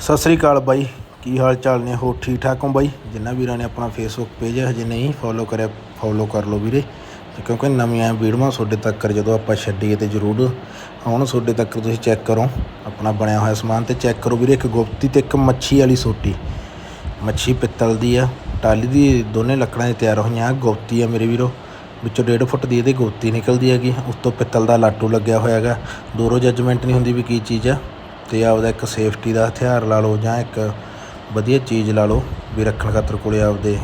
ਸਤਿ ਸ੍ਰੀ ਅਕਾਲ ਬਾਈ। ਕੀ ਹਾਲ ਚਾਲ ਨੇ? ਹੋ ਠੀਕ ਠਾਕ ਹੋ ਬਾਈ? ਜਿੰਨਾ ਵੀਰਾਂ ਨੇ ਆਪਣਾ ਫੇਸਬੁੱਕ ਪੇਜ ਹਜੇ ਨਹੀਂ ਫੋਲੋ ਕਰਿਆ ਫੋਲੋ ਕਰ ਲਓ ਵੀਰੇ। ਕਿਉਂਕਿ ਨਵੀਆਂ ਵੀਡੀਓਆਂ ਤੁਹਾਡੇ ਤੱਕ ਜਦੋਂ ਆਪਾਂ ਛੱਡੀਏ ਤੇ ਜ਼ਰੂਰ ਆਉਣ, ਤੁਹਾਡੇ ਤੱਕ ਤੁਸੀਂ ਚੈੱਕ ਕਰੋ। ਆਪਣਾ ਬਣਿਆ ਹੋਇਆ ਸਮਾਨ ਤੇ ਚੈੱਕ ਕਰੋ ਵੀਰੇ, ਇੱਕ ਗੁਪਤੀ ਤੇ ਇੱਕ ਮੱਛੀ ਵਾਲੀ ਸੋਟੀ। ਮੱਛੀ ਪਿੱਤਲ ਦੀ ਆ ਟਾਲੀ ਦੀ, ਦੋਨੇ ਲੱਕੜਾਂ ਦੀ ਤਿਆਰ ਹੋਈਆਂ ਗੋਪਤੀ ਆ ਮੇਰੇ ਵੀਰੋ। ਵਿੱਚੋਂ 1.5 ਫੁੱਟ ਦੀ ਇਹਦੇ ਗੋਪਤੀ ਨਿਕਲਦੀ ਹੈਗੀ, ਉਸ ਤੋਂ ਪਿੱਤਲ ਦਾ ਲਾਟੂ ਲੱਗਿਆ ਹੋਇਆ ਹੈਗਾ। ਦੂਰੋਂ ਜੱਜਮੈਂਟ ਨਹੀਂ ਹੁੰਦੀ ਵੀ ਕੀ ਚੀਜ਼ ਆ। ਅਤੇ ਆਪਦਾ ਇੱਕ ਸੇਫਟੀ ਦਾ ਹਥਿਆਰ ਲਾ ਲਓ ਜਾਂ ਇੱਕ ਵਧੀਆ ਚੀਜ਼ ਲਾ ਲਓ ਵੀ ਰੱਖਣ ਖਾਤਰ ਕੋਲ ਆਪਦੇ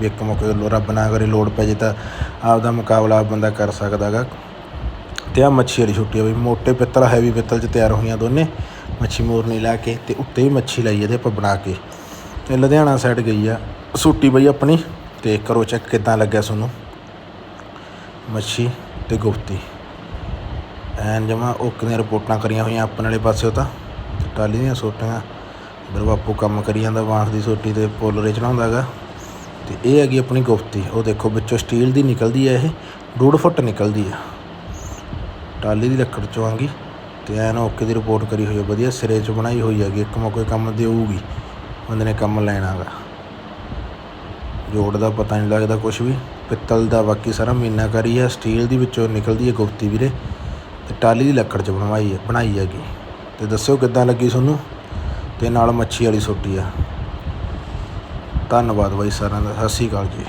ਵੀ ਇੱਕ ਮੌਕੇ ਰੱਬ ਨਾ ਕਰੇ, ਲੋੜ ਪੈ ਜੇ ਤਾਂ ਆਪਦਾ ਮੁਕਾਬਲਾ ਆਪ ਬੰਦਾ ਕਰ ਸਕਦਾ ਹੈਗਾ ਤੇ ਆ ਮੱਛੀ ਵਾਲੀ ਛੁੱਟੀ ਆ ਬਈ, ਮੋਟੇ ਪਿੱਤਲ ਹੈਵੀ ਪਿੱਤਲ 'ਚ ਤਿਆਰ ਹੋਈਆਂ ਦੋਨੇ। ਮੱਛੀ ਮੋਰਨੀ ਲਾ ਕੇ ਤੇ ਉੱਤੇ ਵੀ ਮੱਛੀ ਲਾਈ ਇਹਦੇ ਆਪਾਂ ਬਣਾ ਕੇ। ਤੇ ਲੁਧਿਆਣਾ ਸਾਈਡ ਗਈ ਆ। ਛੁੱਟੀ ਬਈ ਆਪਣੀ ਤੇ ਕਰੋ ਚੈੱਕ ਕਿਦਾਂ ਲੱਗਿਆ ਤੁਹਾਨੂੰ। ਮੱਛੀ ਤੇ ਗੁਫਤੀ ਐਨ ਜਮਾ ਓਕੇ ਦੀਆਂ ਰਿਪੋਰਟਾਂ ਕਰੀਆਂ ਹੋਈਆਂ ਆਪਣੇ ਵਾਲੇ ਪਾਸੇ ਤਾਂ ਤੇ। ਟਾਲੀ ਦੀਆਂ ਸੋਟੀਆਂ ਇਧਰ ਬਾਪੂ ਕੰਮ ਕਰੀ ਜਾਂਦਾ ਬਾਂਸ ਦੀ ਸੋਟੀ ਤੇ ਪੋਲਰੇ ਚੜਾਉਂਦਾ ਹੈਗਾ ਤੇ ਇਹ ਹੈਗੀ ਆਪਣੀ ਗੁਫਤੀ। ਉਹ ਦੇਖੋ ਵਿੱਚੋਂ ਸਟੀਲ ਦੀ ਨਿਕਲਦੀ ਹੈ ਇਹ। ਡੂਢ ਫੁੱਟ ਨਿਕਲਦੀ ਆ। ਟਾਲੀ ਦੀ ਲੱਕੜ ਚੋਂ ਆਂਗੀ। ਤੇ ਐਨ ਓਕੇ ਦੀ ਰਿਪੋਰਟ ਕਰੀ ਹੋਈ ਹੈ ਵਧੀਆ ਸਿਰੇ 'ਚ ਬਣਾਈ ਹੋਈ ਹੈਗੀ। ਇੱਕ ਮੌਕੇ ਕੰਮ ਦੇਊਗੀ। ਬੰਦੇ ਨੇ ਕੰਮ ਲੈਣਾ ਗਾ। ਜੋੜ ਦਾ ਪਤਾ ਨਹੀਂ ਲੱਗਦਾ ਕੁਝ ਵੀ। ਪਿੱਤਲ ਦਾ ਬਾਕੀ ਸਾਰਾ ਮੀਨਾਕਾਰੀ ਹੈ ਸਟੀਲ ਦੀ ਵਿੱਚੋਂ ਨਿਕਲਦੀ ਹੈ ਗੁਫਤੀ ਵੀਰੇ। ਤੇ ਟਾਲੀ ਦੀ ਲੱਕੜ 'ਚ ਬਣਵਾਈ ਹੈ, ਬਣਾਈ ਹੈਗੀ। ਤੇ ਦੱਸਿਓ ਕਿੱਦਾਂ ਲੱਗੀ ਤੁਹਾਨੂੰ? ਤੇ ਨਾਲ ਮੱਛੀ ਵਾਲੀ ਸੋਟੀ ਆ। ਧੰਨਵਾਦ ਬਾਈ ਸਾਰਿਆਂ ਦਾ। ਸਤਿ ਸ਼੍ਰੀ ਅਕਾਲ ਜੀ।